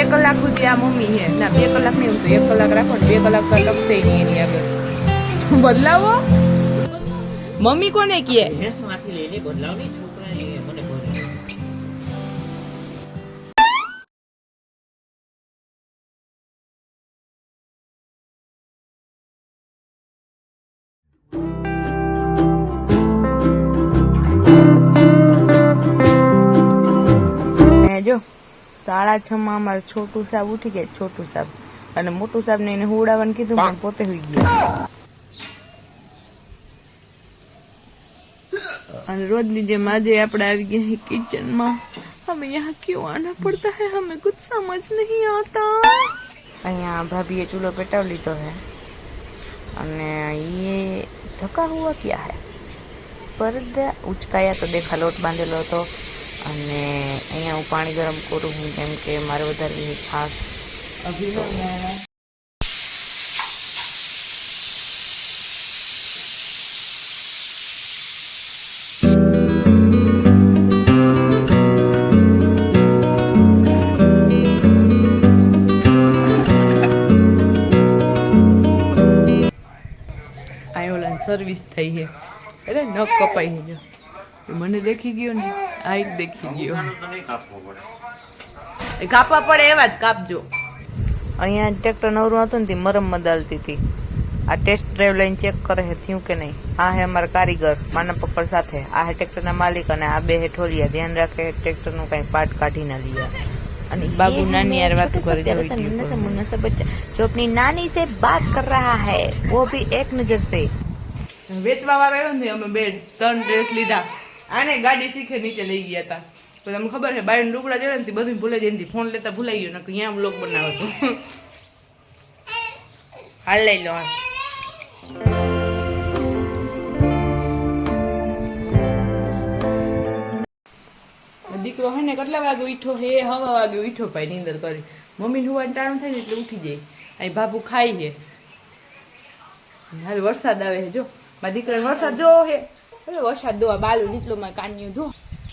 બે કલાક સુધી આ મમ્મી છે. ના બે કલાક નહીં તો એક કલાક રાખો ને બે કલાક તો લપસે નહીં એની આગળ. બદલાવો? મમ્મી કોને કહે? જો સાડા છ માં અમારે છોટું સાહેબ ઉઠી ગયા છોટું સાહેબ અને મોટું સાહેબ ને એને હુવડાવવાનું કીધું પણ પોતે હુઈ ગયા અને રોજની જેમ આજે આપણે આવી ગયા કિચન માં હમે यहाँ क्यों आना पड़ता है हमें कुछ समझ नहीं आता અહીંયા ભાભીએ ચૂલો પેટાવ લીધો है અને ये ढका हुआ क्या है પરદા ઉચકાયા તો દેખા લોટ બાંધેલો હતો અને અહીંયા હું પાણી ગરમ કરું છું, કેમ કે મારે વધારે છાશ સર્વિસ થઈ છે. એટલે નખ કપાઈ છે મને દેખી ગયો ને. આ જ દેખી ગયો નહીં કાપવો પડે એ કાપવા પડે એવા જ કાપજો અહીંયા ટ્રેક્ટર નવરું હતું ને તે મરમ મદાલતી હતી આ ટેસ્ટ ડ્રાઈવ લઈને ચેક કરે છે થયું કે નહીં આ હે અમારા કારીગર માનવ પકડ સાથે આ હે ટ્રેક્ટરના માલિક અને આ બે હેઠોલિયા ધ્યાન રાખે ટ્રેક્ટરનું કઈ પાર્ટ કાઢી ના લીયા અને બાબુ નાની યાર વાત કરે છે मुन्ना से बच्चा जो अपनी नानी से बात कर रहा है वो भी एक नजर से વેચવા વાળો આવ્યો ને અમે બે ત્રણ ડ્રેસ લીધા આને ગાડી શીખે નીચે લઈ ગયા હતા તો તમને ખબર છે બાય લુગડા જેવા ને બધું ભૂલાઈ જાય ફોન લેતા ભૂલાઈ ગયો ને અહીંયા બ્લોગ બનાવો તો. હાલ લઈ લો દીકરો હે ને કેટલા વાગે ઉઠ્યો? હે, હવા વાગે ઉઠ્યો ભાઈ, નીંદર કરી. મમ્મી હુવાનું ટાણું થાય ને એટલે ઉઠી જાય. અહીં બાબુ ખાઈ છે. હાલ વરસાદ આવે છે, જો. મારા દીકરાને વરસાદ જો હે હવે વરસાદ દો આ બાલું નીચલો માં કાન્યું ધો.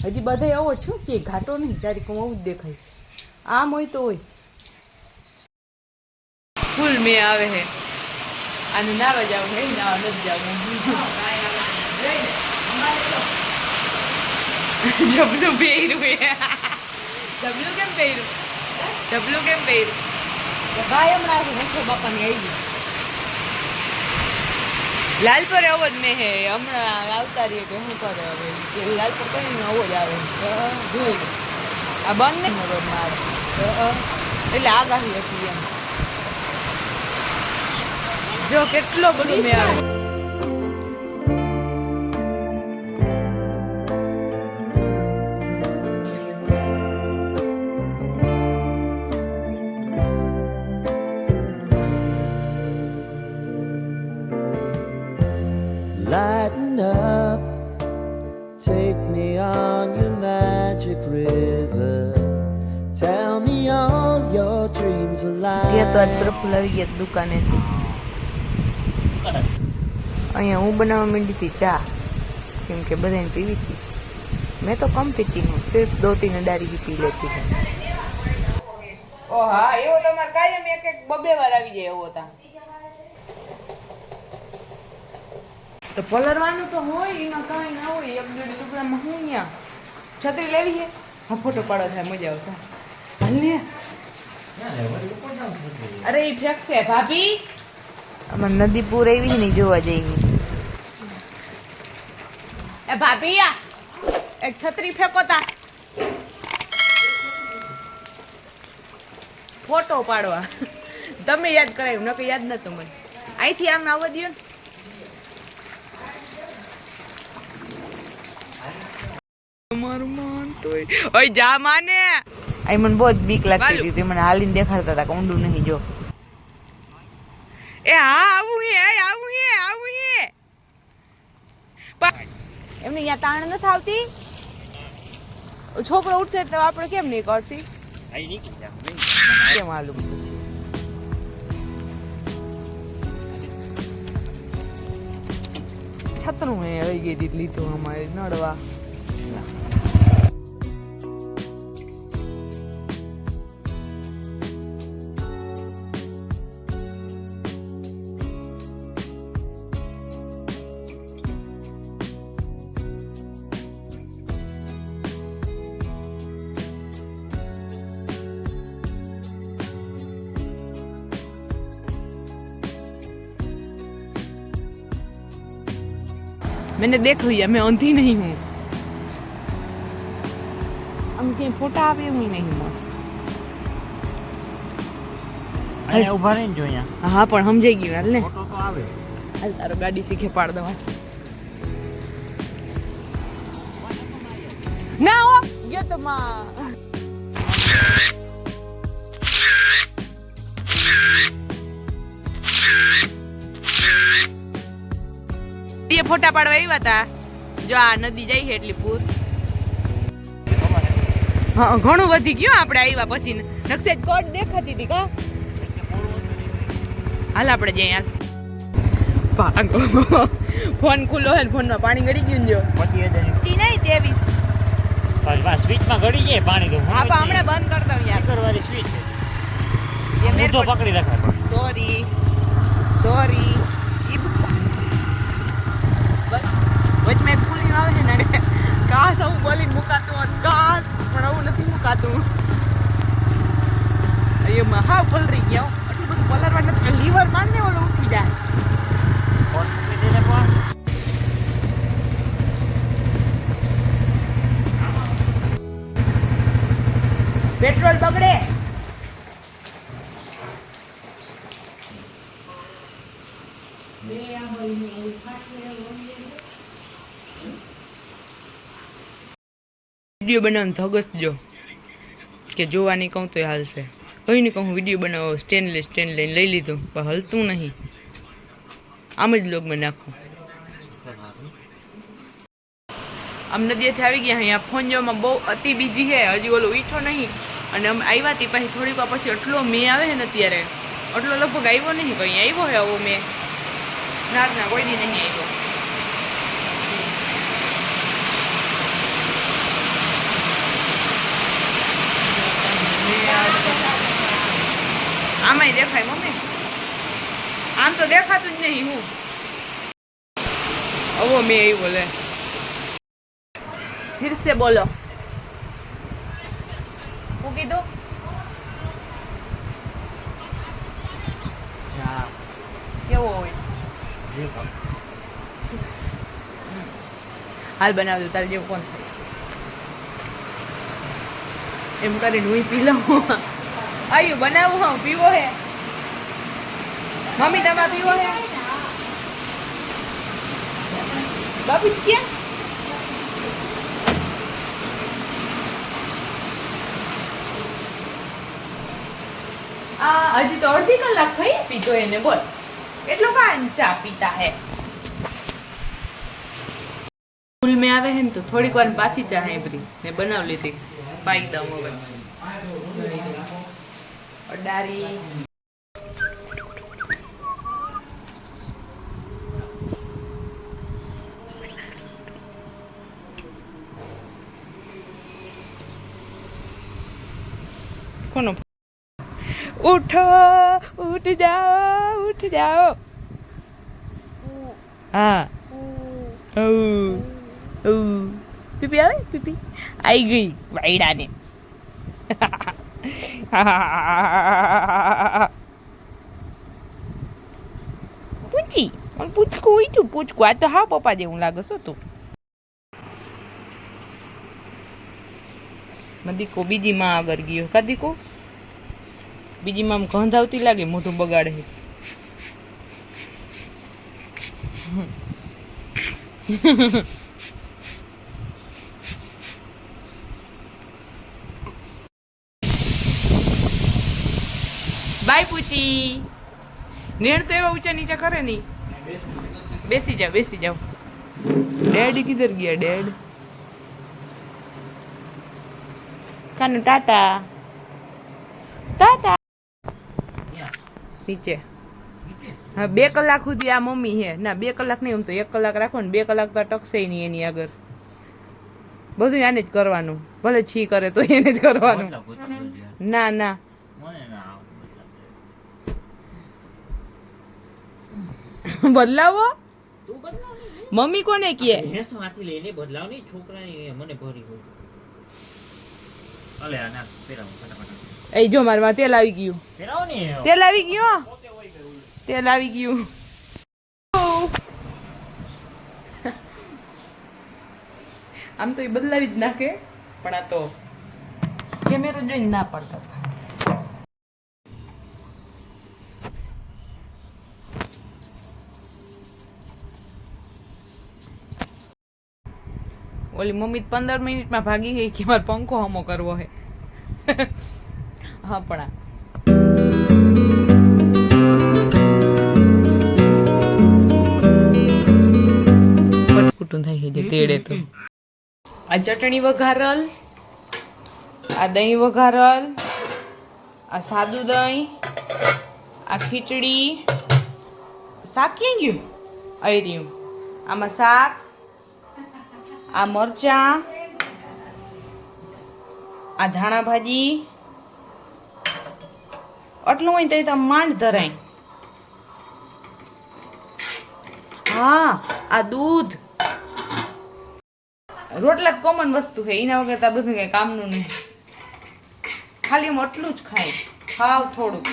હજી બધા આવો છો કે ઘાટો નહીં? જારી કોમ આવું જ દેખાય. આમ હોય તો હોય. ફૂલ મેં આવે હે. અને નાવા જાવ હે નાવા નથી જાવ. જબલું પહેર્યું હે. જબલું કેમ પહેર્યું? જબલું કેમ પહેર્યું? ભાઈ હમણાં બાપાની આવી ગઈ. લાલ અવજ આવો મેં હે. હમણાં આવતા રહીએ કે શું કરે હવે? કે લાલ પર કરીને આવો જ આવે. જોઈ આ બંધ નહીં મગજ મારે. એટલે આગાહી હતી એમ. જો કેટલો બધું મેં આવે lighten up take me on your magic river tell me all your dreams alive dia tuat berpulau yet dukan itu oh ya, Ay, ang benar naman hindi tita. Yung kiba din piwiti. May to competing. Sirf doti na dari hipilet. Oh, ha? ini naman, kaya may kagbabi wala video ko ta. Iyo. તો પલરવાનું તો હોય, એમાં કાંઈ ના હોય. એક દોઢ લુગડામાં હું અહીંયા છત્રી લેવી છે. હા, ફોટો પાડો થાય, મજા આવતા હાલ ને અરે એ ફેક છે, ભાભી. અમાર નદી પૂર એવી નહીં જોવા જઈએ એ ભાભી, આ એક છત્રી ફેંકો તા. ફોટો પાડવા. તમે યાદ કરાયું નકર યાદ નતું મને. અહીંથી આમ આવવા દો ને. તમારું માન તો ઓય જા માને. આઈ મને બહુ જ બીક લાગતી હતી. મને હાલીને દેખાડતા હતા કે ઊંડું નહીં જો. એ હા આવું હે આવું હે આવું હે. એમને અહીંયા તાણ નથી આવતી? છોકરો ઉઠશે તો આપણે કેમ નહીં કરશી? કેમ હાલું છતરું મેં આવી ગઈ દીધી લીધું અમારે નડવા. मैंने देख लिया मैं अंधी नहीं हूँ આમ ક્યાંય ફોટા આવે એવું નહીં મસ્ત અહીંયા ઊભા રહીને જો અહીંયા હા પણ સમજાઈ ગયું હાલ ને ફોટો તો આવે હાલ તારો ગાડી શીખે પાડ દવા ના હો ગયો તો માં નદીએ ફોટા પાડવા આવ્યા હતા જો આ નદી જાય છે એટલી પૂર. ઘણું વધી ગયું આપણે આવ્યા પછી નકશે કોટ દેખાતી હતી કા? હાલ આપણે જઈએ ભાગો. ફોન ખુલ્લો હોય ફોનમાં પાણી ગળી ગયું જો. પતી નહીં તેવી પણ સ્વિચમાં ગળી પાણી તો. હા પણ હમણાં બંધ કર દઉં યાર. કરવાની સ્વિચ છે. સોરી. સોરી. બસ. વચ મેં ભૂલી આવે છે ને ઘાસ આવું બોલી મુકાતું કાસ પણ આવું નથી મુકાતું. અહીંયા હા પલરી ગયા હો. આટલું બધું પલરવા નથી. લીવર મારને ઓલું ઉઠી જાય. પેટ્રોલ બગડે વીડિયો બનાવવાનું ધગસ જો. કે જોવાની કહું તો હાલશે કઈ નહીં કહું વીડિયો બનાવો સ્ટેનલેસ સ્ટેન્ડ લઈને લઈ લીધું. પણ હલતું નહીં. આમ જ લોગમાં નાખું. આમ નદીએથી આવી ગયા અહીંયા. ફોન જોવામાં બહુ અતિ બીજી છે. હજી ઓલો ઈઠો નહીં. અને અમે આવ્યા હતી પછી થોડીક વાર પછી એટલો મેં આવે છે ને અત્યારે. એટલો લગભગ આવ્યો નહીં કંઈ આવ્યો છે આવો મેં. નારના કોઈ નહીં આવ્યો આમાંય દેખાય મમ્મી આમ તો દેખાતું જ નહીં હું અવો મેં એ બોલે ફિર સે બોલો હું કીધું કેવો હોય હાલ બનાવ દઉં તારે જેવું કોણ એમ કરીને હું પી લઉં આયુ, બનાવું હા, પીવો હે. મમ્મી, તમા પીવો હે? બાપુ ક્યાં? હજી તો અડધી કલાક થઈ. પીધો એને, બોલ. એટલો કાન ચા પીતા હે? સ્કૂલ મેં આવે હે ને તો થોડીક વાર પાછી ચા હેબરી. મેં બનાવી લીધી. પાઈ દઉં હવે અડારી. કોનો ઉઠો, ઉઠ જાઓ ઉઠ જાઓ. હા. પીપી આવે? પીપી? આવી ગઈ વાયડાને. પૂછી પણ પૂછકું હોય તું પૂછકું આ તો હા પપ્પા જેવું લાગે શું તું. દીકો બીજી માં આગળ ગયો. કા દીકો બીજી માં આમ ગંધાવતી લાગે, મોઢું બગાડે. બાય પૂછી. નેણ તો એવા ઊંચા નીચા કરે નહીં. બેસી જાઓ બેસી જાઓ. ડેડ કિધર ગયા, ડેડ. કાનું ટાટા. ટાટા? નીચે. હા બે કલાક સુધી આ મમ્મી હે. ના બે કલાક નહીં એમ તો એક કલાક રાખો ને બે કલાક તો ટકશે નહીં એની આગળ. બધું આને જ કરવાનું. ભલે છી કરે તો એને જ કરવાનું. ના ના. બદલાવો? તું બદલાવ ને. મમ્મી કોને કહે? ભેંસમાંથી લઈને બદલાવ નહીં છોકરાની મને ભરી હોય. અલે આ નાખ ફટાફટ. એ જો મારમાં તેલ આવી ગયું. તેલ આવી ગયું તેલ આવી ગયું. આમ તો એ બદલાવી જ નાખે પણ આ તો કેમેરો જોઈને ના પડતા ઓલી મમ્મી પંદર મિનિટમાં ભાગી ગઈ કે મારે પંખો હમો કરવો હે. હા પણ આ. પટકુટું થઈ છે તેડે તો. આ ચટણી વઘારલ આ દહીં વઘારલ આ સાદું દહીં આ ખીચડી શાક ક્યાં ગયું? રહ્યું. આમાં શાક આ મરચાં આ ધાણા ભાજી આટલું હોય તો એ તો માંડ ધરાય. હા, આ દૂધ. રોટલા જ કોમન વસ્તુ છે, એના વગર તો બધું કઈ કામનું નહીં. ખાલી આમ આટલું જ ખાય. ખાવ થોડુંક.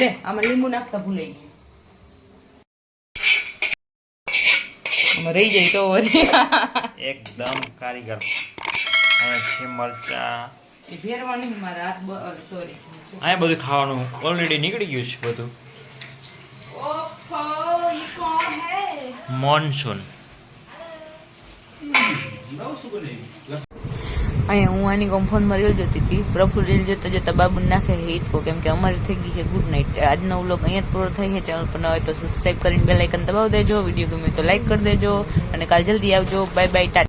લે, આમાં લીંબુ નાખતા ભૂલાઈ ગયું. રહી જાય તો એકદમ કારીગર. અહીંયા છે મરચા. એ ભેરવાનું મારા હાથ સોરી અહીંયા બધું ખાવાનું ઓલરેડી નીકળી ગયું છે બધું. ઓફો ઈ કોણ હે? મોનસૂન. અહીંયા હું આની ગમ ફોનમાં રીલ જોતી હતી. પ્રફુલ રીલ જોતા જોતા બાબુ નાખે છે હિંચકો કેમ કે અમારી થઈ ગઈ છે ગુડ નાઇટ આજનો વ્લોગ અહીંયા જ પૂરો થઈ છે. ચેનલ પર ન હોય તો સબસ્ક્રાઇબ કરીને બેલ આઇકન દબાવી દેજો. વીડિયો ગમ્યો તો લાઇક કરી દેજો. અને કાલ જલ્દી આવજો. Bye bye tata.